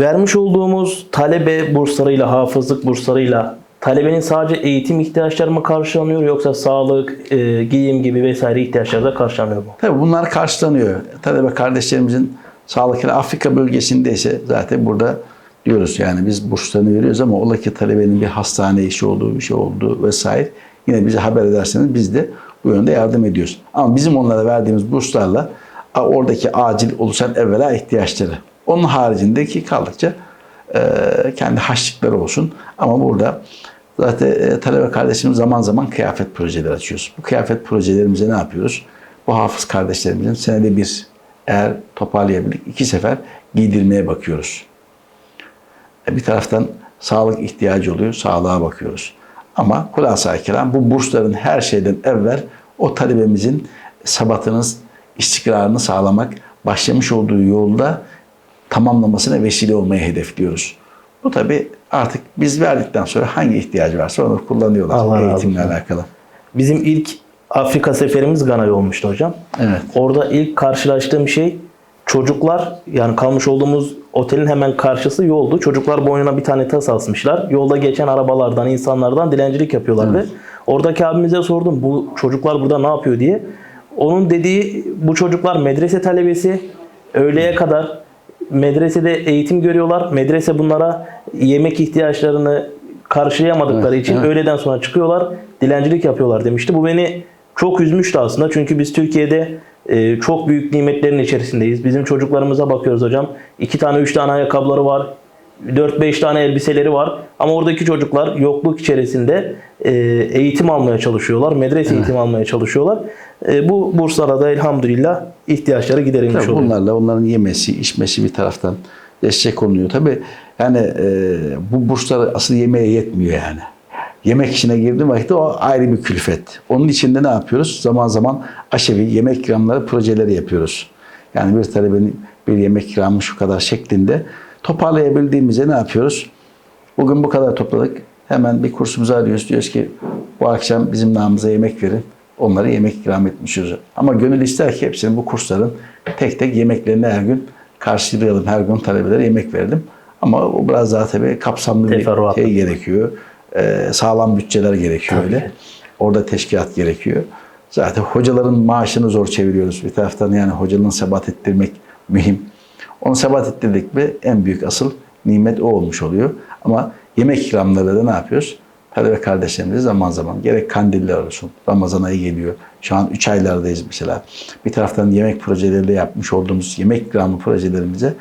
vermiş olduğumuz talebe burslarıyla, hafızlık burslarıyla talebenin sadece eğitim ihtiyaçları mı karşılanıyor yoksa sağlık, e, giyim gibi vesaire ihtiyaçları da karşılanıyor mu? Tabii bunlar karşılanıyor. Talebe kardeşlerimizin sağlıklı Afrika bölgesinde ise zaten burada diyoruz yani biz burslarını veriyoruz ama ola ki talebenin bir hastane işi olduğu, bir şey olduğu vesaire yine bize haber ederseniz biz de bu yönde yardım ediyoruz. Ama bizim onlara verdiğimiz burslarla oradaki acil oluşan evvela ihtiyaçları. Onun haricindeki kaldıkça e, kendi haçlıkları olsun. Ama burada zaten e, talebe kardeşimiz zaman zaman kıyafet projeleri açıyoruz. Bu kıyafet projelerimize ne yapıyoruz? Bu hafız kardeşlerimizin senede bir eğer toparlayabildik iki sefer giydirmeye bakıyoruz. E, Bir taraftan sağlık ihtiyacı oluyor, sağlığa bakıyoruz. Ama kulasa kelam bu bursların her şeyden evvel o talebemizin sabatınız, istikrarını sağlamak, başlamış olduğu yolda tamamlamasına vesile olmayı hedefliyoruz. Bu tabi artık biz verdikten sonra hangi ihtiyacı varsa onu kullanıyorlar Allah eğitimle olsun. alakalı. Bizim ilk Afrika seferimiz Gana'ya olmuştu hocam. Evet. Orada ilk karşılaştığım şey çocuklar yani kalmış olduğumuz otelin hemen karşısı yoldu. Çocuklar boynuna bir tane tas asmışlar. Yolda geçen arabalardan, insanlardan dilencilik yapıyorlardı. Oradaki abimize sordum bu çocuklar burada ne yapıyor diye. Onun dediği bu çocuklar medrese talebesi. Öğleye kadar medresede eğitim görüyorlar. Medrese bunlara yemek ihtiyaçlarını karşılayamadıkları Evet, için evet. öğleden sonra çıkıyorlar, dilencilik yapıyorlar demişti. Bu beni çok üzmüştü aslında. Çünkü biz Türkiye'de e, çok büyük nimetlerin içerisindeyiz. Bizim çocuklarımıza bakıyoruz hocam. İki tane, üç tane ayakkabıları var. 4-5 tane elbiseleri var. Ama oradaki çocuklar yokluk içerisinde e, eğitim almaya çalışıyorlar. Medrese eğitimi almaya çalışıyorlar. E, bu burslara da elhamdülillah ihtiyaçları giderilmiş Tabii oluyor. bunlarla onların yemesi, içmesi bir taraftan destek olunuyor. Tabii yani e, bu burslar asıl yemeğe yetmiyor yani. Yemek işine girdiğim vakitte o ayrı bir külfet. Onun içinde ne yapıyoruz? Zaman zaman aşevi yemek ikramları projeleri yapıyoruz. Yani bir talebenin bir yemek ikramı şu kadar şeklinde toparlayabildiğimizde ne yapıyoruz? Bugün bu kadar topladık. Hemen bir kursumuzu arıyoruz. Diyoruz ki bu akşam bizim namımıza yemek verin. Onlara yemek ikram etmişiz. Ama gönül ister ki hepsinin bu kursların tek tek yemeklerini her gün karşılayalım. Her gün talebelere yemek verelim. Ama o biraz daha tabii kapsamlı bir Teferruatlı. şey gerekiyor. Ee, sağlam bütçeler gerekiyor öyle. Orada teşkilat gerekiyor. Zaten hocaların maaşını zor çeviriyoruz. Bir taraftan yani hocanın sebat ettirmek mühim. Onu sebat ettirdik mi en büyük asıl nimet o olmuş oluyor. Ama yemek ikramları da ne yapıyoruz? Talebe kardeşlerimize zaman zaman gerek kandiller olsun. Ramazan ayı geliyor. Şu an 3 aylardayız mesela. Bir taraftan yemek projeleriyle yapmış olduğumuz yemek ikramı projelerimize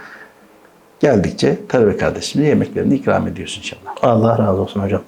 geldikçe talebe kardeşimize yemeklerini ikram ediyoruz inşallah. Allah razı olsun hocam.